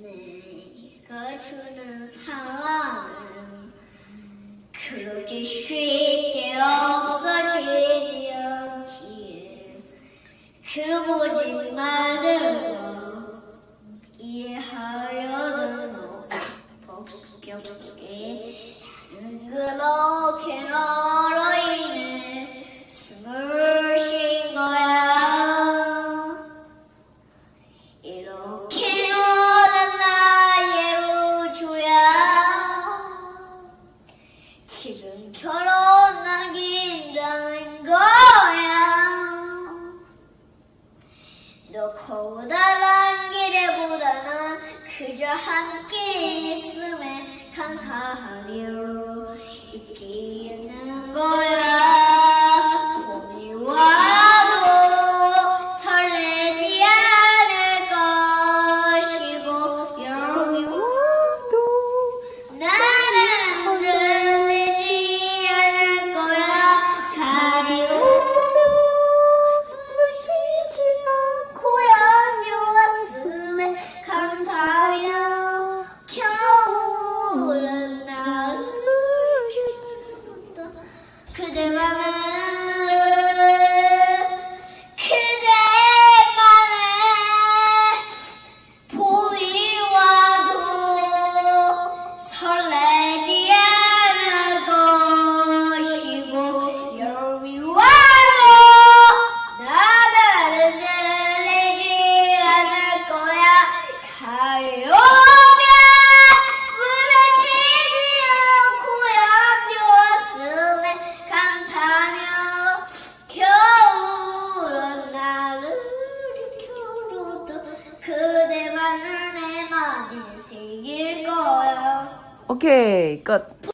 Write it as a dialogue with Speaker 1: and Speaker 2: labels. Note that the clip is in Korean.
Speaker 1: 내가 주는 사랑은 그렇게 쉽게 없어지지 않기에 그 모진 말들로 이해하려는 너 복습격 속에 그렇게 너로 인해 숨을 쉰 거야. 이렇게 너 커다란 기대보다는 그저 함께 있음에 감사하려 잊지 않는 그대 새길 거야
Speaker 2: 오케이, 끝.